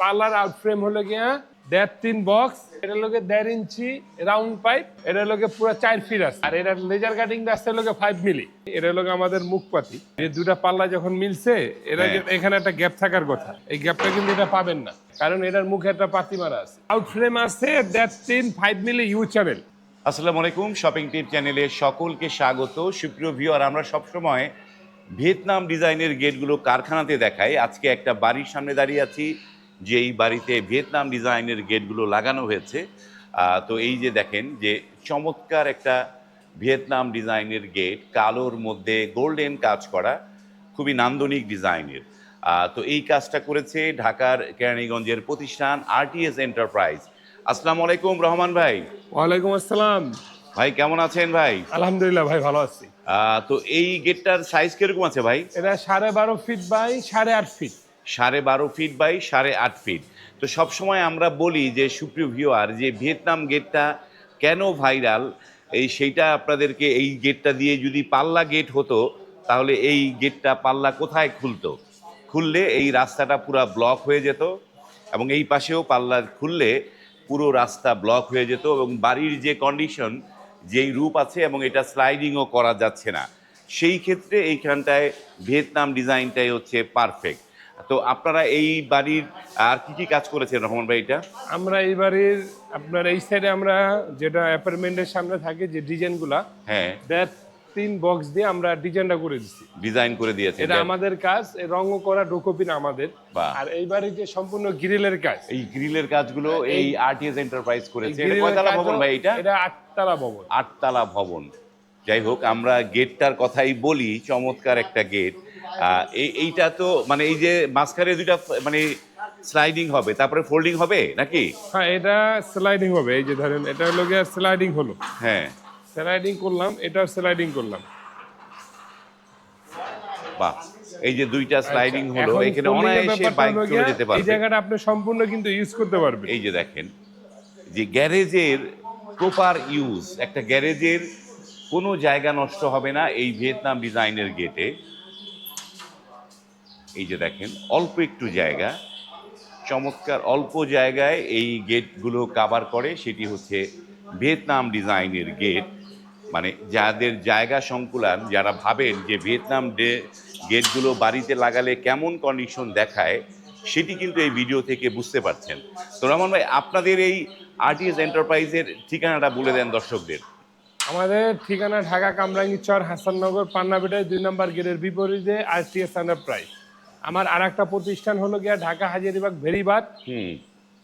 Parlour out frame হলো গিয়া দেড় তিন বক্স এটা লোকে দেড় ইঞ্চি রাউন্ড পাইপ এটা লোকে পুরো চার ফিট আছে। আর এটা লেজার কাটিং আসছে লোকে ফাইভ মিলি এটা লোকে আমাদের মুখপাতি। এই দুটা পাল্লা যখন মিলছে এরা হ্যাঁ। এখানে একটা গ্যাপ থাকার কথা। এই গ্যাপটা কিন্তু এটা পাবেন না কারণ এটার মুখে একটা পাতি মারা আছে। আউট ফ্রেম আছে দেড় তিন ফাইভ মিলি ইউ চ্যানেল আসসালামু আলাইকুম শপিং টিপ চ্যানেলে সকলকে স্বাগত। সুপ্রিয় ভিউয়ার আমরা সবসময় ভিয়েতনাম ডিজাইনের গেটগুলো কারখানাতে দেখাই। আজকে একটা বাড়ির সামনে দাঁড়িয়ে আছি। যেই বাড়িতে ভিয়েতনাম ডিজাইনের গেটগুলো লাগানো হয়েছে তো এই যে দেখেন যে চমৎকার একটা ভিয়েতনাম ডিজাইনের গেট কালোর মধ্যে গোল্ডেন কাজ করা খুবই নান্দনিক ডিজাইনের। তো এই কাজটা করেছে ঢাকার কেরানীগঞ্জের প্রতিষ্ঠান আরটিএস এন্টারপ্রাইজ। আসসালামু আলাইকুম রহমান ভাই। ওয়ালাইকুম আসসালাম। ভাই কেমন আছেন ভাই? আলহামদুলিল্লাহ ভাই ভালো আছি। তো এই গেটটার সাইজ কীরকম আছে ভাই? এটা সাড়ে বারো ফিট বাই সাড়ে আট ফিট সাড়ে বারো ফিট বাই সাড়ে আট ফিট তো সবসময় আমরা বলি যে, সুপ্রিয় ভিউয়ার যে ভিয়েতনাম গেটটা কেন ভাইরাল এই সেইটা আপনাদেরকে এই গেটটা দিয়ে যদি পাল্লা গেট হতো, তাহলে এই গেটটা পাল্লা কোথায় খুলতো? খুললে এই রাস্তাটা পুরো ব্লক হয়ে যেত এবং এই পাশেও পাল্লা খুললে পুরো রাস্তা ব্লক হয়ে যেত এবং বাড়ির যে কন্ডিশন যেই রূপ আছে এবং এটা স্লাইডিংও করা যাচ্ছে না। সেই ক্ষেত্রে এইখানটায় ভিয়েতনাম ডিজাইনটাই হচ্ছে পারফেক্ট তো আপনারা এই বাড়ির আর কি কি কাজ করেছেন রহমান ভাই এটা? আমরা এই বাড়ির আপনার এই সাইডে আমরা যেটা অ্যাপার্টমেন্টের সামনে থাকে যে ডিজাইনগুলা হ্যাঁ। দ্যাট তিন বক্স দিয়ে আমরা ডিজাইনটা করে দিচ্ছি ডিজাইন করে দিয়েছেন এটা আমাদের কাজ রঙও করা ডোকোপিন আমাদের। আর এই বাড়ির যে সম্পূর্ণ গ্রিলের কাজ। এই গ্রিলের কাজগুলো এই আরটিএস এন্টারপ্রাইজ করেছে। এটা কয়তলা ভবন ভাই এটা? এটা আটতলা ভবন। আটতলা ভবন। যাই হোক আমরা গেটটার কথাই বলি চমৎকার একটা গেট এইটা তো মানে এই যে মাঝখানে দুইটা মানে স্লাইডিং হবে তারপরে ফোল্ডিং হবে নাকি? হ্যাঁ এটা স্লাইডিং হবে এই যে ধরেন এটা হলো গিয়ে স্লাইডিং হলো। হ্যাঁ। স্লাইডিং করলাম এটাও স্লাইডিং করলাম। বাহ এই যে দুইটা স্লাইডিং হলো আচ্ছা, এখানে folding এর অনায়াসে বাইক হলো চলে যেতে এই জায়গাটা আপনি সম্পূর্ণ কিন্তু ইউজ করতে পারবেন। এই যে দেখেন যে গ্যারেজের প্রপার ইউজ একটা গ্যারেজের কোনো জায়গা নষ্ট হবে না এই ভিয়েতনাম ডিজাইনের গেটে এই যে দেখেন, অল্প একটু জায়গা। চমৎকার অল্প জায়গায় এই গেটগুলো কাভার করে, সেটি হচ্ছে ভিয়েতনাম ডিজাইনের গেট। মানে যাদের জায়গা সংকুলান, যারা ভাবেন যে ভিয়েতনাম ডে গেটগুলো বাড়িতে লাগালে কেমন কন্ডিশন দেখায়, সেটি কিন্তু এই ভিডিও থেকে বুঝতে পারছেন। তো রহমান ভাই, আপনাদের এই আরটিএস এন্টারপ্রাইজের ঠিকানাটা বলে দেন দর্শকদের। আমাদের ঠিকানা ঢাকা কামরাঙ্গি চর হাসাননগর, পান্নাবেটায়, দুই নম্বর গেটের বিপরীতে আরটিএস এন্টারপ্রাইজ আমার আর একটা প্রতিষ্ঠান হলো গিয়া ঢাকা হাজারিবাগ ভেরিবাদ হুম।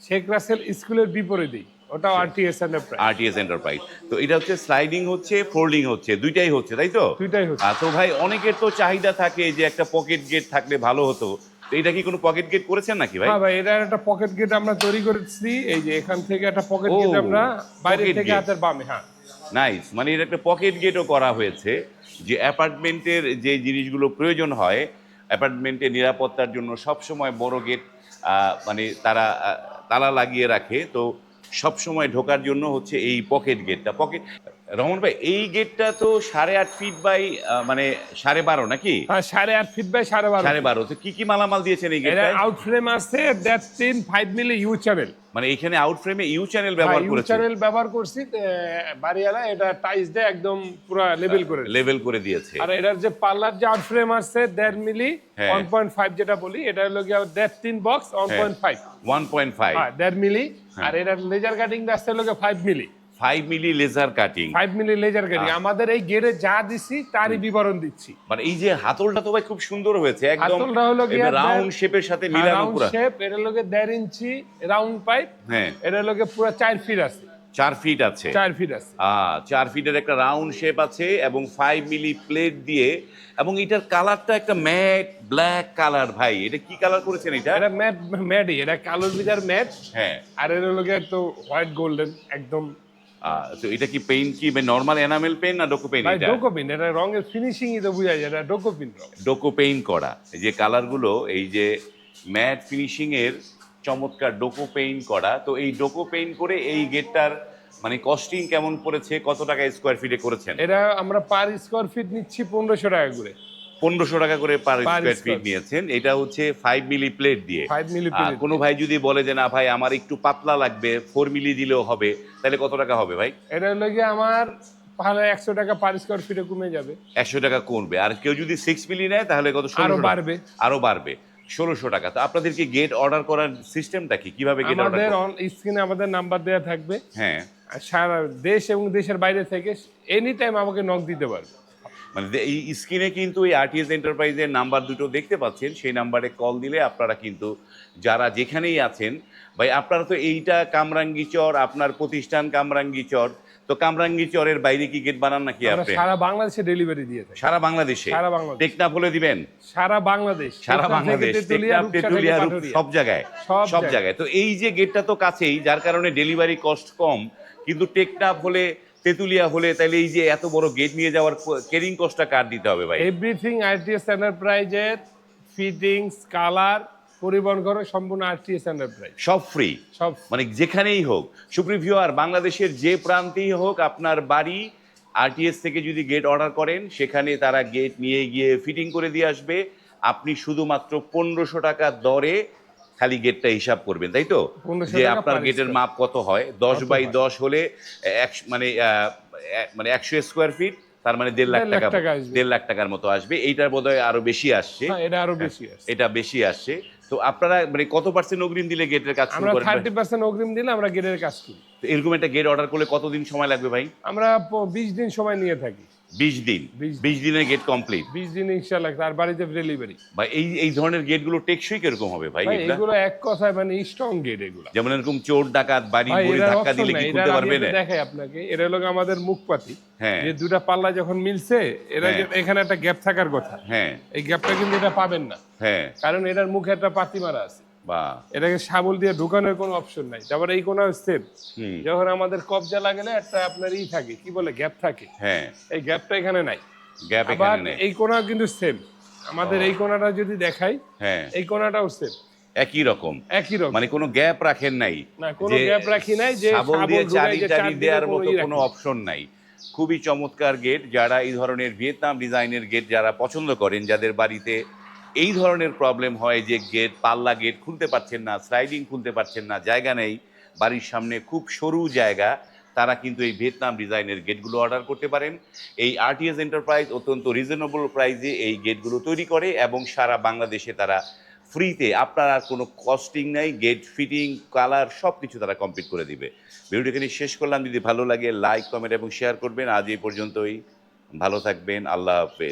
শেখ রাসেল স্কুলের বিপরীতেই ওটাও আরটিএস এন্টারপ্রাইজ আরটিএস এন্টারপ্রাইজ তো এটা হচ্ছে স্লাইডিং হচ্ছে ফোল্ডিং হচ্ছে দুইটাই হচ্ছে তাই তো? দুইটাই হচ্ছে। আহ, তো ভাই অনেকের তো চাহিদা থাকে যে একটা পকেট গেট থাকলে ভালো হতো। তো এটা কি কোনো পকেট গেট করেছেন নাকি ভাই? ভাই এটা একটা পকেট গেট আমরা তৈরি করেছি। এই যে এখান থেকে একটা পকেট গেট আমরা বাইরে থেকে হাতের বামে হ্যাঁ। নাইস মানে এটা একটা পকেট গেটও করা হয়েছে যে অ্যাপার্টমেন্টের যে জিনিসগুলো প্রয়োজন হয় অ্যাপার্টমেন্টের নিরাপত্তার জন্য সবসময় বড় গেট মানে তারা তালা লাগিয়ে রাখে। তো সবসময় ঢোকার জন্য হচ্ছে এই পকেট গেটটা। পকেট রহমান ভাই এই গেটটা তো সাড়ে আট ফিট বাই মানে সাড়ে বারো নাকি? হ্যাঁ সাড়ে আট ফিট বাই সাড়ে বারো সাড়ে বারো। তো কি কি মালামাল দিয়েছেন এই এটা গেটটায় আউট ফ্রেম আছে দ্যাট তিন ফাইভ মিলি ইউ চ্যানেল মানে এখানে আউট ফ্রেমে ইউ চ্যানেল ব্যবহার ইউ চ্যানেল ব্যবহার করছি বাড়িওয়ালা এটা টাইস দিয়ে একদম পুরো লেভেল করে লেভেল করে দিয়েছে। আর এটার যে পার্লার যে আউট ফ্রেম আছে দেড় মিলি হ্যাঁ। ওয়ান পয়েন্ট ফাইভ যেটা বলি এটা হলো গিয়ে দেড় তিন box one point five one point five হ্যাঁ দেড় মিলি হ্যাঁ। আর এটার লেজার কাটিং আসছে হলো five milli five milli laser cutting five milli laser cutting আমাদের এই গেটে যা দিছি তারই বিবরণ দিচ্ছি। মানে এই যে হাতলটা তো ভাই খুব সুন্দর হয়েছে একদম হাতলটা হলো রাউন্ড শেপের সাথে মিলানো রাউন্ড শেপ এটা লোকে দেড় ইঞ্চি রাউন্ড পাইপ হ্যাঁ। এটা লোকে পুরো চার ফিট আছে। চার ফিট আছে। চার ফিট আছে। চার ফিটের একটা রাউন্ড শেপ আছে এবং ফাইভ মিলি প্লেট দিয়ে এবং এটার কালারটা একটা ম্যাট ব্ল্যাক কালার ভাই। এটা কি কালার করেছেন এটা? এটা ম্যাট ম্যাটই এটা কালোর ভিতর ম্যাট হ্যাঁ। আর এর লোকে তো হোয়াইট গোল্ডেন একদম তো এটা কি পেইন্ট কি? নর্মাল এনামেল পেইন্ট না ডোকো পেইন্ট ভাই এটা? ডোকোপিন এটা রঙের ফিনিশিংই তো বোঝা যায় এটা ডোকোপিন রং ডোকো পেইন করা। এই যে কালারগুলো এই যে ম্যাট ফিনিশিং এর চমৎকার ডোকো পেইন করা তো এই ডোকো পেইন করে এই গেটটার মানে কস্টিং কেমন পড়েছে? কত টাকা স্কোয়ার ফিটে করেছেন? এটা আমরা পার স্কোয়ার ফিট নিচ্ছি পনেরোশো টাকা করে। পনেরোশো টাকা করে পার স্কোয়ার ফিট নিয়েছেন। এটা হচ্ছে ফাইভ মিলি প্লেট দিয়ে। কোনো ভাই যদি বলে যে না ভাই আমার একটু পাতলা লাগবে ফোর মিলি দিলেও হবে তাহলে কত টাকা হবে ভাই? এটা হলো গিয়ে আমার তাহলে একশো টাকা পার স্কোয়ার ফিটে কমে যাবে। একশো টাকা কমবে। আর কেউ যদি সিক্স মিলি নেয় তাহলে কত? আরও বাড়বে। আরও বাড়বে। ষোলোশো টাকা। তো আপনাদেরকে গেট অর্ডার করার সিস্টেমটা কি? কীভাবে গেট আমাদের স্ক্রিনে আমাদের নাম্বার দেওয়া থাকবে। হ্যাঁ। আর সারা দেশ এবং দেশের বাইরে থেকে এনি টাইম আমাকে নক দিতে পারবে। মানে এই স্ক্রিনে কিন্তু এই আরটিএস এন্টারপ্রাইজের নাম্বার দুটো দেখতে পাচ্ছেন। সেই নাম্বারে কল দিলে আপনারা কিন্তু যারা যেখানেই আছেন ভাই আপনারা তো এইটা কামরাঙ্গি চর আপনার প্রতিষ্ঠান কামরাঙ্গি চর। তো কামরাঙ্গি চরের বাইরে কি গেট বানান নাকি আপনি? সারা বাংলাদেশে ডেলিভারি দিয়ে থাকি। সারা বাংলাদেশে? সারা বাংলাদেশ। টেকনাফ বলে দিবেন? সারা বাংলাদেশ। সারা বাংলাদেশ। টেকনাফ, তেঁতুলিয়া। সব জায়গায়। সব। জায়গায়। তো এই যে গেটটা তো কাছেই যার কারণে ডেলিভারি কস্ট কম কিন্তু টেকনাফ হলে তেঁতুলিয়া হলে তাহলে এই যে এত বড় গেট নিয়ে যাওয়ার কেরিং কস্টটা কার দিতে হবে ভাই? এভরিথিং আরটিএস এন্টারপ্রাইজের ফিটিংস কালার পরিবহন করে সম্পূর্ণ আরটিএস এন্টারপ্রাইজ সব ফ্রি সব মানে যেখানেই হোক সুপ্রিভিউ আর বাংলাদেশের যে প্রান্তেই হোক আপনার বাড়ি আরটিএস থেকে যদি গেট অর্ডার করেন সেখানে তারা গেট নিয়ে গিয়ে ফিটিং করে দিয়ে আসবে। আপনি শুধুমাত্র পনেরোশো টাকা দরে খালি গেটটা হিসাব করবেন তাই তো? যে আপনার গেটের মাপ কত হয়? দশ বাই দশ হলে এক মানে মানে একশো স্কোয়ার ফিট তার মানে দেড় লাখ টাকা দেড় লাখ টাকার মতো আসবে। এইটার বোধহয় আরও বেশি আসছে। হ্যাঁ, এটা আরও বেশি এটা বেশি আসছে। তো আপনারা মানে কত পার্সেন্ট অগ্রিম দিলে গেটের কাজ শুরু আমরা করেন? থার্টি পার্সেন্ট অগ্রিম দিলে আমরা গেটের কাজ করি। এরকম একটা গেট অর্ডার করলে কতদিন সময় লাগবে ভাই? আমরা বিশ দিন সময় নিয়ে থাকি। বিশ দিন 20 বিশ দিনের গেট কমপ্লিট বিশ দিন ইনশাল্লাহ তার বাড়িতে ডেলিভারি বা এই এই ধরনের গেটগুলো টেকসই কীরকম হবে ভাই ভাই এগুলো? এক কথায় মানে স্ট্রং গেট এগুলো। যেমন এরকম চোর ডাকাত বাড়ি ভাই ধাক্কা দিলে কি আমি পারবে না? দেখাই আপনাকে। এটা হলো আমাদের মুখপাতি হ্যাঁ। যে দুটা পাল্লা যখন মিলছে এরা হ্যাঁ। এখানে একটা গ্যাপ থাকার কথা। হ্যাঁ। এই গ্যাপটা কিন্তু এটা পাবেন না। হ্যাঁ। কারণ এটার মুখে একটা পাতি মারা আছে। বা এটাকে সাবল দিয়ে ঢুকানোর কোনো অপশন নাই। তারপর এই কোনো সেম যখন আমাদের কবজা লাগলে একটা আপনার ই থাকে কি বলে গ্যাপ থাকে। হ্যাঁ। এই গ্যাপটা এখানে নাই। গ্যাপ এখানে নেই। এই কোণা কিন্তু সেম আমাদের এই কোণাটা যদি দেখাই হ্যাঁ। এই কোণাটাও সেম একই রকম। একই রকম। মানে কোনো গ্যাপ রাখেন নাই। না, কোনো gap রাখি নাই, যে শাবল শাবল দিয়ে দেওয়ার কোনো মতো কোনো অপশন নাই। খুবই চমৎকার গেট যারা এই ধরনের ভিয়েতনাম ডিজাইনের গেট যারা পছন্দ করেন যাদের বাড়িতে এই ধরনের প্রবলেম হয় যে গেট পাল্লা গেট খুলতে পারছেন না স্লাইডিং খুলতে পারছেন না, জায়গা নেই। বাড়ির সামনে খুব সরু জায়গা, তারা কিন্তু এই ভিয়েতনাম ডিজাইনের গেটগুলো অর্ডার করতে পারেন। এই আরটিএস এন্টারপ্রাইজ অত্যন্ত রিজনেবল প্রাইসে এই গেটগুলো তৈরি করে এবং সারা বাংলাদেশে তারা ফ্রিতে আপনার আর কোনো কস্টিং নাই গেট ফিটিং কালার সব কিছু তারা কমপ্লিট করে দিবে। ভিডিওটি এখানে শেষ করলাম। যদি ভালো লাগে লাইক কমেন্ট এবং শেয়ার করবেন। আজ এই পর্যন্তই। ভালো থাকবেন। আল্লাহ হাফেজ।